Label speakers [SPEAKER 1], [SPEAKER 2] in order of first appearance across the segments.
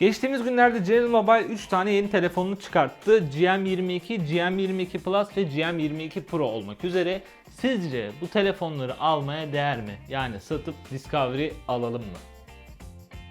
[SPEAKER 1] Geçtiğimiz günlerde General Mobile 3 tane yeni telefonunu çıkarttı. GM22, GM22 Plus ve GM22 Pro olmak üzere. Sizce bu telefonları almaya değer mi? Yani satıp Discovery alalım mı?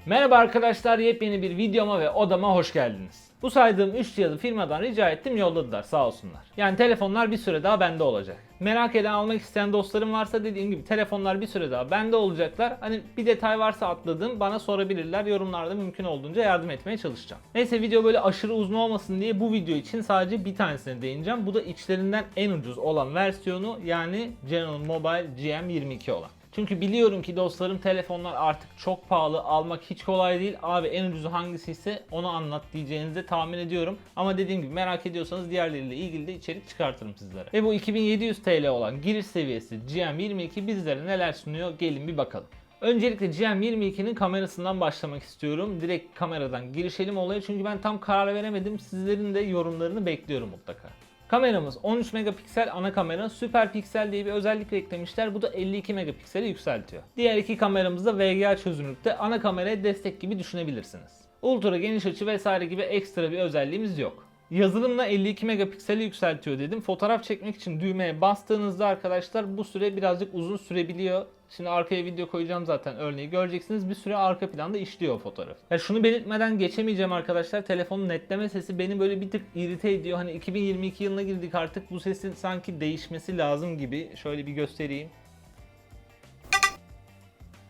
[SPEAKER 1] Merhaba arkadaşlar, yepyeni bir videoma ve odama hoş geldiniz. Bu saydığım 3 cihazı firmadan rica ettim yolladılar sağ olsunlar. Yani telefonlar bir süre daha bende olacak. Merak eden almak isteyen dostlarım varsa dediğim gibi telefonlar bir süre daha bende olacaklar. Hani bir detay varsa atladığım bana sorabilirler. Yorumlarda mümkün olduğunca yardım etmeye çalışacağım. Neyse video böyle aşırı uzun olmasın diye bu video için sadece bir tanesine değineceğim. Bu da içlerinden en ucuz olan versiyonu yani General Mobile GM22 olan. Çünkü biliyorum ki dostlarım telefonlar artık çok pahalı almak hiç kolay değil. Abi en ucuzu hangisi ise onu anlat diyeceğinizi de tahmin ediyorum. Ama dediğim gibi merak ediyorsanız diğerleriyle ilgili de içerik çıkartırım sizlere. Ve bu 2700 TL olan giriş seviyesi GM22 bizlere neler sunuyor gelin bir bakalım. Öncelikle GM22'nin kamerasından başlamak istiyorum. Direkt kameradan girişelim olaya çünkü ben tam karar veremedim. Sizlerin de yorumlarını bekliyorum mutlaka. Kameramız 13 megapiksel ana kamera, süper piksel diye bir özellik eklemişler. Bu da 52 megapikseli yükseltiyor. Diğer iki kameramız da VGA çözünürlükte ana kameraya destek gibi düşünebilirsiniz. Ultra geniş açı vesaire gibi ekstra bir özelliğimiz yok. Yazılımla 52 megapikseli yükseltiyor dedim. Fotoğraf çekmek için düğmeye bastığınızda arkadaşlar bu süre birazcık uzun sürebiliyor. Şimdi arkaya video koyacağım zaten örneği göreceksiniz. Bir süre arka planda işliyor o fotoğraf. Ya şunu belirtmeden geçemeyeceğim arkadaşlar. Telefonun netleme sesi beni böyle bir tık irite ediyor. Hani 2022 yılına girdik artık bu sesin sanki değişmesi lazım gibi. Şöyle bir göstereyim.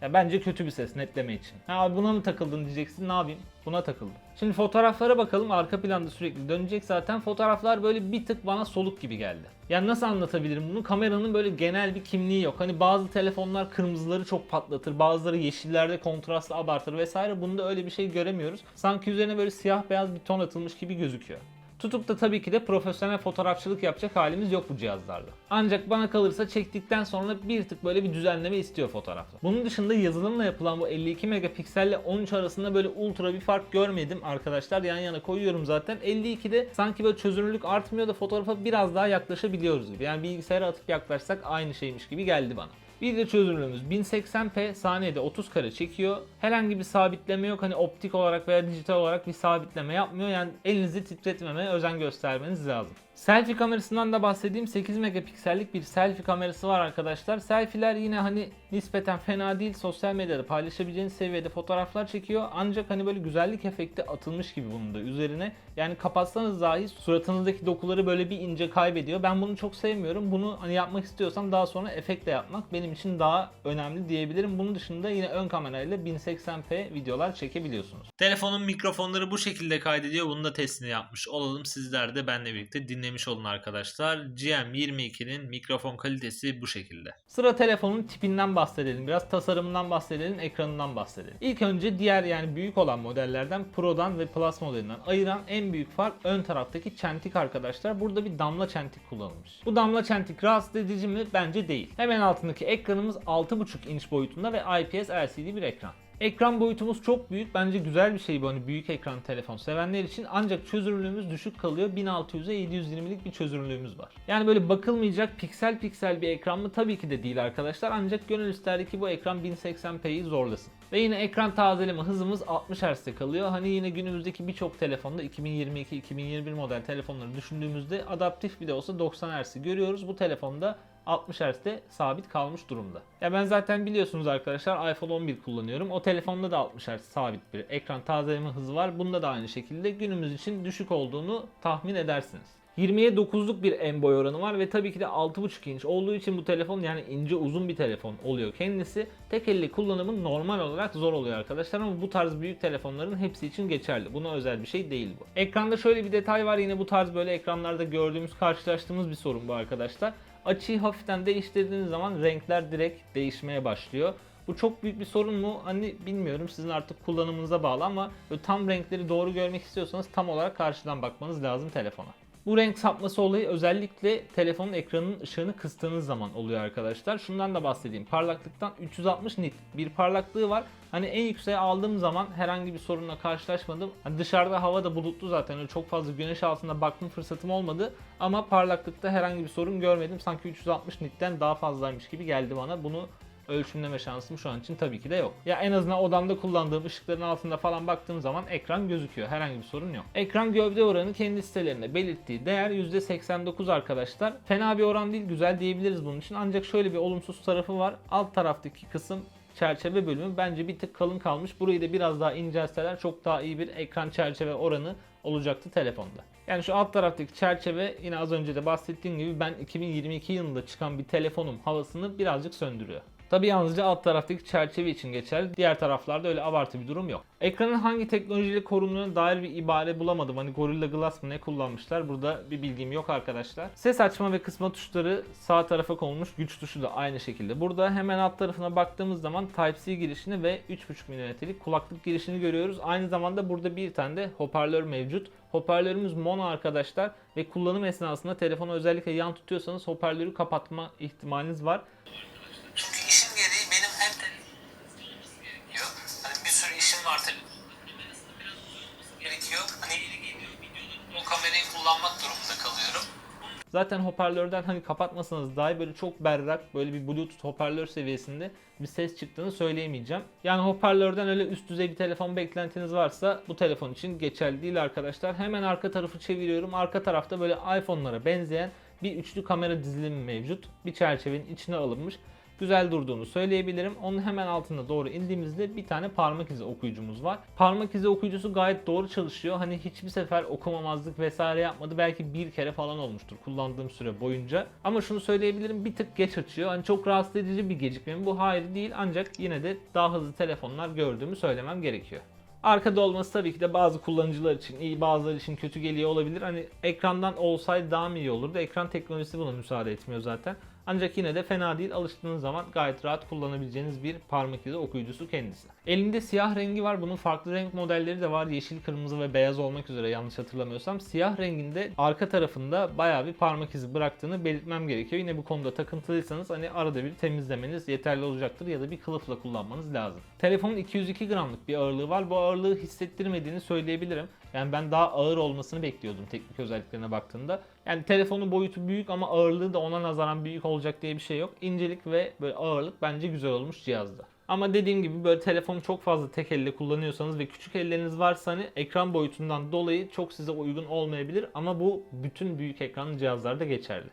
[SPEAKER 1] Ya bence kötü bir ses netleme için. Ha abi buna mı takıldın diyeceksin ne yapayım? Buna takıldım. Şimdi fotoğraflara bakalım. Arka planda sürekli dönecek zaten. Fotoğraflar böyle bir tık bana soluk gibi geldi. Yani nasıl anlatabilirim bunu? Kameranın böyle genel bir kimliği yok. Hani bazı telefonlar kırmızıları çok patlatır. Bazıları yeşillerde kontrastlı abartır vesaire. Bunda öyle bir şey göremiyoruz. Sanki üzerine böyle siyah beyaz bir ton atılmış gibi gözüküyor. Tutup da tabii ki de profesyonel fotoğrafçılık yapacak halimiz yok bu cihazlarda. Ancak bana kalırsa çektikten sonra bir tık böyle bir düzenleme istiyor fotoğraflar. Bunun dışında yazılımla yapılan bu 52 megapikselle 13 arasında böyle ultra bir fark görmedim arkadaşlar. Yan yana koyuyorum zaten. 52'de sanki böyle çözünürlük artmıyor da fotoğrafa biraz daha yaklaşabiliyoruz gibi. Yani bilgisayara atıp yaklaşsak aynı şeymiş gibi geldi bana. Video çözünürlüğümüz 1080p saniyede 30 kare çekiyor. Herhangi bir sabitleme yok. Hani optik olarak veya dijital olarak bir sabitleme yapmıyor. Yani elinizi titretmemeye özen göstermeniz lazım. Selfie kamerasından da bahsedeyim. 8 megapiksellik bir selfie kamerası var arkadaşlar. Selfie'ler yine hani nispeten fena değil. Sosyal medyada paylaşabileceğiniz seviyede fotoğraflar çekiyor. Ancak hani böyle güzellik efekti atılmış gibi bunun da üzerine. Yani kapatsanız dahi suratınızdaki dokuları böyle bir ince kaybediyor. Ben bunu çok sevmiyorum. Bunu hani yapmak istiyorsam daha sonra efektle yapmak benim için daha önemli diyebilirim. Bunun dışında yine ön kamerayla 1080p videolar çekebiliyorsunuz. Telefonun mikrofonları bu şekilde kaydediyor. Bunu da testini yapmış olalım. Sizler de benimle birlikte dinlemiş olun arkadaşlar. GM22'nin mikrofon kalitesi bu şekilde. Sıra telefonun tipinden bahsedelim. Biraz tasarımından bahsedelim, ekranından bahsedelim. İlk önce diğer yani büyük olan modellerden Pro'dan ve Plus modelinden ayıran en büyük fark ön taraftaki çentik arkadaşlar. Burada bir damla çentik kullanılmış. Bu damla çentik rahatsız edici mi? Bence değil. Hemen altındaki ekranımız 6.5 inç boyutunda ve IPS LCD bir ekran. Ekran boyutumuz çok büyük. Bence güzel bir şey bu hani büyük ekran telefon sevenler için. Ancak çözünürlüğümüz düşük kalıyor. 1600'e 720'lik bir çözünürlüğümüz var. Yani böyle bakılmayacak piksel piksel bir ekran mı? Tabii ki de değil arkadaşlar. Ancak gönül isterdi ki bu ekran 1080p'yi zorlasın. Ve yine ekran tazeleme hızımız 60 Hz'de kalıyor. Hani yine günümüzdeki birçok telefonda 2022-2021 model telefonları düşündüğümüzde adaptif bile olsa 90 Hz'i görüyoruz. Bu telefonda 60 Hz'de sabit kalmış durumda. Ya ben zaten biliyorsunuz arkadaşlar iPhone 11 kullanıyorum. O telefonda da 60 Hz sabit bir ekran tazeleme hızı var. Bunda da aynı şekilde günümüz için düşük olduğunu tahmin edersiniz. 20'ye 9'luk bir en boy oranı var ve tabii ki de 6.5 inç olduğu için bu telefon yani ince uzun bir telefon oluyor kendisi. Tek elle kullanımı normal olarak zor oluyor arkadaşlar ama bu tarz büyük telefonların hepsi için geçerli. Buna özel bir şey değil bu. Ekranda şöyle bir detay var yine bu tarz böyle ekranlarda gördüğümüz karşılaştığımız bir sorun bu arkadaşlar. Açıyı hafiften değiştirdiğiniz zaman renkler direkt değişmeye başlıyor. Bu çok büyük bir sorun mu? Hani bilmiyorum sizin artık kullanımınıza bağlı ama tam renkleri doğru görmek istiyorsanız tam olarak karşıdan bakmanız lazım telefona. Bu renk sapması olayı özellikle telefonun ekranının ışığını kıstığınız zaman oluyor arkadaşlar. Şundan da bahsedeyim. Parlaklıktan 360 nit bir parlaklığı var. Hani en yükseğe aldığım zaman herhangi bir sorunla karşılaşmadım. Hani dışarıda hava da bulutlu zaten. Öyle çok fazla güneş altında bakma fırsatım olmadı. Ama parlaklıkta herhangi bir sorun görmedim. Sanki 360 nitten daha fazlaymış gibi geldi bana. Bunu ölçümleme şansım şu an için tabii ki de yok. Ya en azından odamda kullandığım ışıkların altında falan baktığım zaman ekran gözüküyor. Herhangi bir sorun yok. Ekran gövde oranı kendi sitelerinde belirttiği değer %89 arkadaşlar. Fena bir oran değil, güzel diyebiliriz bunun için. Ancak şöyle bir olumsuz tarafı var. Alt taraftaki kısım çerçeve bölümü bence bir tık kalın kalmış. Burayı da biraz daha incelseler çok daha iyi bir ekran çerçeve oranı olacaktı telefonda. Yani şu alt taraftaki çerçeve yine az önce de bahsettiğim gibi ben 2022 yılında çıkan bir telefonum havasını birazcık söndürüyor. Tabi yalnızca alt taraftaki çerçeve için geçerli. Diğer taraflarda öyle abartı bir durum yok. Ekranın hangi teknolojiyle korunduğuna dair bir ibare bulamadım. Hani Gorilla Glass mı ne kullanmışlar? Burada bir bilgim yok arkadaşlar. Ses açma ve kısma tuşları sağ tarafa konulmuş. Güç tuşu da aynı şekilde. Burada hemen alt tarafına baktığımız zaman Type-C girişini ve 3.5 mm'lik kulaklık girişini görüyoruz. Aynı zamanda burada bir tane de hoparlör mevcut. Hoparlörümüz mono arkadaşlar ve kullanım esnasında telefonu özellikle yan tutuyorsanız hoparlörü kapatma ihtimaliniz var. Zaten hoparlörden hani kapatmasanız dahi böyle çok berrak böyle bir bluetooth hoparlör seviyesinde bir ses çıktığını söyleyemeyeceğim. Yani hoparlörden öyle üst düzey bir telefon beklentiniz varsa bu telefon için geçerli değil arkadaşlar. Hemen arka tarafı çeviriyorum. Arka tarafta böyle iPhone'lara benzeyen bir üçlü kamera dizilimi mevcut. Bir çerçevenin içine alınmış. Güzel durduğunu söyleyebilirim. Onun hemen altına doğru indiğimizde bir tane parmak izi okuyucumuz var. Parmak izi okuyucusu gayet doğru çalışıyor. Hani hiçbir sefer okumamazlık vesaire yapmadı. Belki bir kere falan olmuştur kullandığım süre boyunca. Ama şunu söyleyebilirim bir tık geç açıyor. Hani çok rahatsız edici bir gecikme? Bu hayır değil ancak yine de daha hızlı telefonlar gördüğümü söylemem gerekiyor. Arkada olması tabii ki de bazı kullanıcılar için iyi bazıları için kötü geliyor olabilir. Hani ekrandan olsaydı daha mı iyi olurdu? Ekran teknolojisi buna müsaade etmiyor zaten. Ancak yine de fena değil. Alıştığınız zaman gayet rahat kullanabileceğiniz bir parmak izi okuyucusu kendisi. Elinde siyah rengi var. Bunun farklı renk modelleri de var. Yeşil, kırmızı ve beyaz olmak üzere yanlış hatırlamıyorsam. Siyah renginde arka tarafında bayağı bir parmak izi bıraktığını belirtmem gerekiyor. Yine bu konuda takıntılıysanız hani arada bir temizlemeniz yeterli olacaktır ya da bir kılıfla kullanmanız lazım. Telefonun 202 gramlık bir ağırlığı var. Bu ağırlığı hissettirmediğini söyleyebilirim. Yani ben daha ağır olmasını bekliyordum teknik özelliklerine baktığımda. Yani telefonun boyutu büyük ama ağırlığı da ona nazaran büyük olacak diye bir şey yok. İncelik ve böyle ağırlık bence güzel olmuş cihazda. Ama dediğim gibi böyle telefonu çok fazla tek elle kullanıyorsanız ve küçük elleriniz varsa hani ekran boyutundan dolayı çok size uygun olmayabilir ama bu bütün büyük ekranlı cihazlarda geçerli.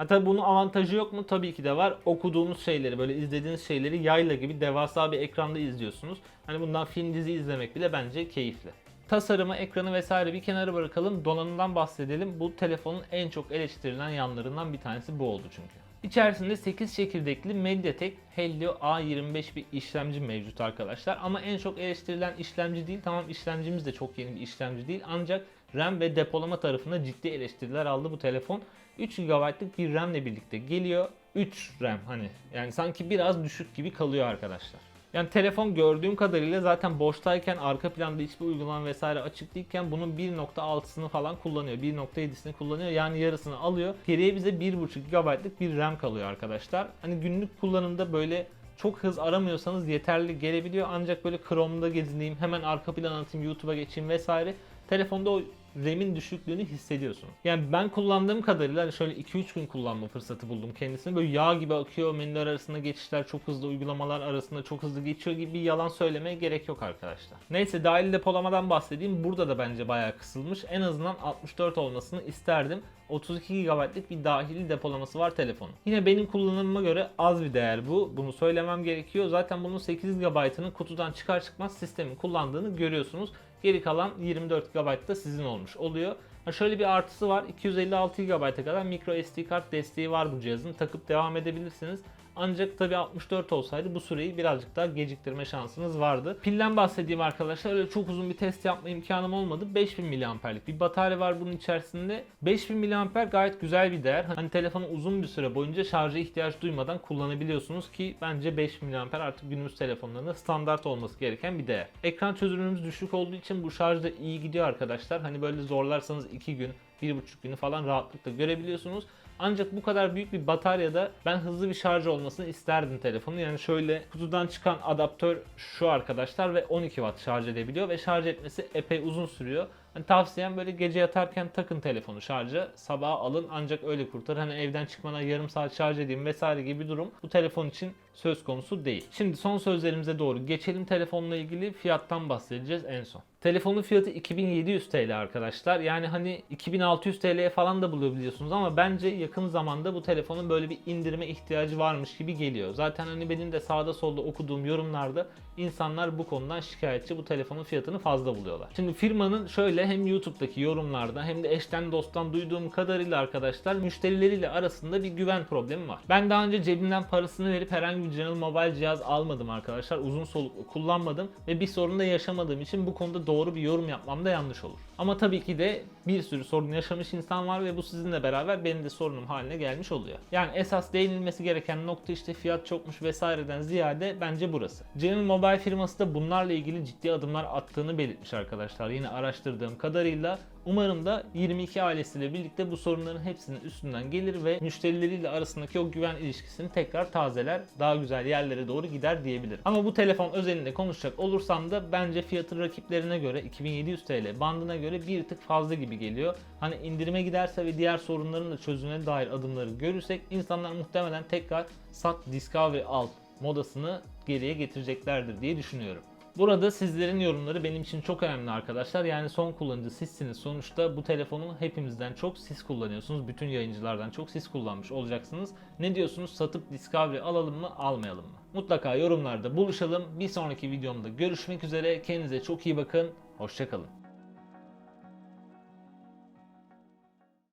[SPEAKER 1] Ha tabii bunun avantajı yok mu? Tabii ki de var. Okuduğunuz şeyleri, böyle izlediğiniz şeyleri yayla gibi devasa bir ekranda izliyorsunuz. Hani bundan film dizi izlemek bile bence keyifli. Tasarımı, ekranı vesaire bir kenara bırakalım. Donanımdan bahsedelim. Bu telefonun en çok eleştirilen yanlarından bir tanesi bu oldu çünkü. İçerisinde 8 çekirdekli MediaTek Helio A25 bir işlemci mevcut arkadaşlar. Ama en çok eleştirilen işlemci değil. Tamam işlemcimiz de çok yeni bir işlemci değil. Ancak RAM ve depolama tarafında ciddi eleştiriler aldı bu telefon. 3 GB'lık bir RAM ile birlikte geliyor. 3 RAM hani yani sanki biraz düşük gibi kalıyor arkadaşlar. Yani telefon gördüğüm kadarıyla zaten boştayken arka planda hiçbir uygulama vesaire açık değilken bunun 1.6'sını falan kullanıyor. 1.7'sini kullanıyor. Yani yarısını alıyor. Geriye bize 1.5 GB'lık bir RAM kalıyor arkadaşlar. Hani günlük kullanımda böyle çok hız aramıyorsanız yeterli gelebiliyor. Ancak böyle Chrome'da gezineyim, hemen arka plan atayım, YouTube'a geçeyim vesaire. Telefonda o RAM'in düşüklüğünü hissediyorsunuz. Yani ben kullandığım kadarıyla hani şöyle 2-3 gün kullanma fırsatı buldum kendisine. Böyle yağ gibi akıyor menüler arasında geçişler çok hızlı uygulamalar arasında çok hızlı geçiyor gibi bir yalan söylemeye gerek yok arkadaşlar. Neyse dahil depolamadan bahsedeyim. Burada da bence bayağı kısılmış. En azından 64 olmasını isterdim. 32 GB'lık bir dahili depolaması var telefonun. Yine benim kullanımıma göre az bir değer bu. Bunu söylemem gerekiyor. Zaten bunun 8 GB'ını kutudan çıkar çıkmaz sistemin kullandığını görüyorsunuz. Geri kalan 24 GB da sizin olmuş oluyor. Ha şöyle bir artısı var. 256 GB'a kadar micro SD kart desteği var bu cihazın. Takıp devam edebilirsiniz. Ancak tabi 64 olsaydı bu süreyi birazcık daha geciktirme şansınız vardı. Pilden bahsedeyim arkadaşlar. Öyle çok uzun bir test yapma imkanım olmadı. 5000 mAh'lik bir batarya var bunun içerisinde. 5000 mAh gayet güzel bir değer. Hani telefonu uzun bir süre boyunca şarja ihtiyaç duymadan kullanabiliyorsunuz ki bence 5000 mAh artık günümüz telefonlarında standart olması gereken bir değer. Ekran çözünürlüğümüz düşük olduğu için bu şarj da iyi gidiyor arkadaşlar. Hani böyle zorlarsanız 2 gün, 1,5 günü falan rahatlıkla görebiliyorsunuz. Ancak bu kadar büyük bir bataryada ben hızlı bir şarj olmasını isterdim telefonu. Yani şöyle kutudan çıkan adaptör şu arkadaşlar ve 12 Watt şarj edebiliyor ve şarj etmesi epey uzun sürüyor. Hani tavsiyem böyle gece yatarken takın telefonu şarja, sabah alın ancak öyle kurtar. Hani evden çıkmadan yarım saat şarj edeyim vesaire gibi bir durum bu telefon için söz konusu değil. Şimdi son sözlerimize doğru geçelim. Telefonla ilgili fiyattan bahsedeceğiz en son. Telefonun fiyatı 2700 TL arkadaşlar. Yani hani 2600 TL'ye falan da bulabiliyorsunuz ama bence yakın zamanda bu telefonun böyle bir indirime ihtiyacı varmış gibi geliyor. Zaten hani benim de sağda solda okuduğum yorumlarda insanlar bu konudan şikayetçi bu telefonun fiyatını fazla buluyorlar. Şimdi firmanın şöyle hem YouTube'daki yorumlarda hem de eşten dosttan duyduğum kadarıyla arkadaşlar müşterileriyle arasında bir güven problemi var. Ben daha önce cebimden parasını verip herhangi bir General Mobile cihaz almadım arkadaşlar. Uzun soluklu kullanmadım ve bir sorun da yaşamadığım için bu konuda doğru bir yorum yapmam da yanlış olur. Ama tabii ki de bir sürü sorun yaşamış insan var ve bu sizinle beraber benim de sorunum haline gelmiş oluyor. Yani esas değinilmesi gereken nokta işte fiyat çokmuş vesaireden ziyade bence burası. General Mobile firması da bunlarla ilgili ciddi adımlar attığını belirtmiş arkadaşlar. Yine araştırdığım kadarıyla Umarım da 22 ailesiyle birlikte bu sorunların hepsinin üstünden gelir ve müşterileriyle arasındaki o güven ilişkisini tekrar tazeler, daha güzel yerlere doğru gider diyebilirim. Ama bu telefon özelinde konuşacak olursam da bence fiyatı rakiplerine göre 2700 TL bandına göre bir tık fazla gibi geliyor. Hani indirime giderse ve diğer sorunların da çözümüne dair adımları görürsek insanlar muhtemelen tekrar sat Discovery al modasını geriye getireceklerdir diye düşünüyorum. Burada sizlerin yorumları benim için çok önemli arkadaşlar. Yani son kullanıcı sizsiniz. Sonuçta bu telefonu hepimizden çok siz kullanıyorsunuz. Bütün yayıncılardan çok siz kullanmış olacaksınız. Ne diyorsunuz? Satıp Discovery alalım mı, almayalım mı? Mutlaka yorumlarda buluşalım. Bir sonraki videomda görüşmek üzere. Kendinize çok iyi bakın. Hoşçakalın.